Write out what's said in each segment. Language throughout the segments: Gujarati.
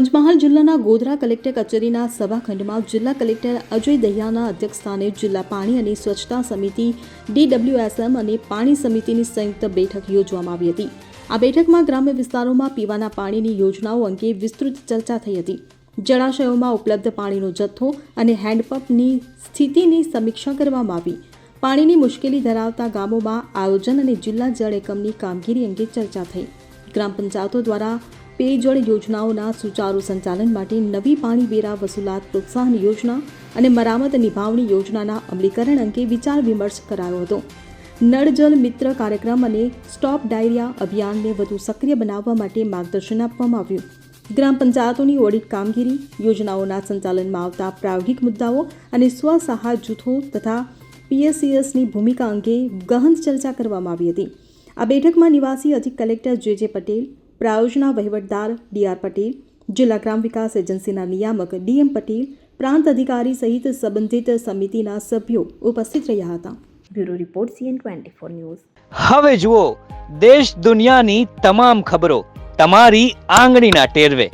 પંચમહાલ જિલ્લાના ગોધરા કલેક્ટર કચેરીના સભાખંડમાં જિલ્લા કલેક્ટર અજય દહિયાના અધ્યક્ષસ્થાને જિલ્લા પાણી અને સ્વચ્છતા સમિતિ, ડીડબ્લ્યુએસએમ અને પાણી સમિતિની સંયુક્ત બેઠક યોજવામાં આવી હતી. આ બેઠકમાં ગ્રામ્ય વિસ્તારોમાં પીવાના પાણીની યોજનાઓ અંગે વિસ્તૃત ચર્ચા થઈ હતી. જળાશયોમાં ઉપલબ્ધ પાણીનો જથ્થો અને હેન્ડપંપની સ્થિતિની સમીક્ષા કરવામાં આવી. પાણીની મુશ્કેલી ધરાવતા ગામોમાં આયોજન અને જિલ્લા જળ એકમની કામગીરી અંગે ચર્ચા થઈ. ગ્રામ પંચાયતો દ્વારા પેયજળ યોજનાઓના સુચારુ સંચાલન માટે નવી પાણી વેરા વસૂલાત પ્રોત્સાહન યોજના અને મરામત નિભાવણી યોજનાના અમલીકરણ અંગે વિચાર વિમર્શ કરાયો હતો. નળ મિત્ર કાર્યક્રમ અને સ્ટોપ ડાયરિયા અભિયાનને વધુ સક્રિય બનાવવા માટે માર્ગદર્શન આપવામાં આવ્યું. ગ્રામ પંચાયતોની ઓડિટ કામગીરી, યોજનાઓના સંચાલનમાં આવતા પ્રાયોગિક મુદ્દાઓ અને સ્વસહાય જૂથો તથા પીએસસીએસની ભૂમિકા અંગે ગહન ચર્ચા કરવામાં આવી હતી. આ બેઠકમાં નિવાસી અધિક કલેક્ટર જે જે પટેલ પ્રાયોજના વહીવટદાર ડીઆર પટેલ જિલ્લા ગ્રામ વિકાસ એજન્સીના નિયામક ડીએમ પટેલ પ્રાંત અધિકારી સહિત સંબંધિત સમિતિના સભ્યો ઉપસ્થિત રહ્યા હતા. Bureau report CN twenty four news. હવે જુઓ દેશ દુનિયાની તમામ ખબરો તમારી આંગળીના ટેરવે.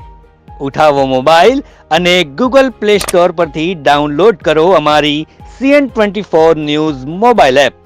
ઉઠાવો મોબાઈલ અને ગૂગલ પ્લે સ્ટોર પરથી ડાઉનલોડ કરો અમારી CN twenty four news mobile app.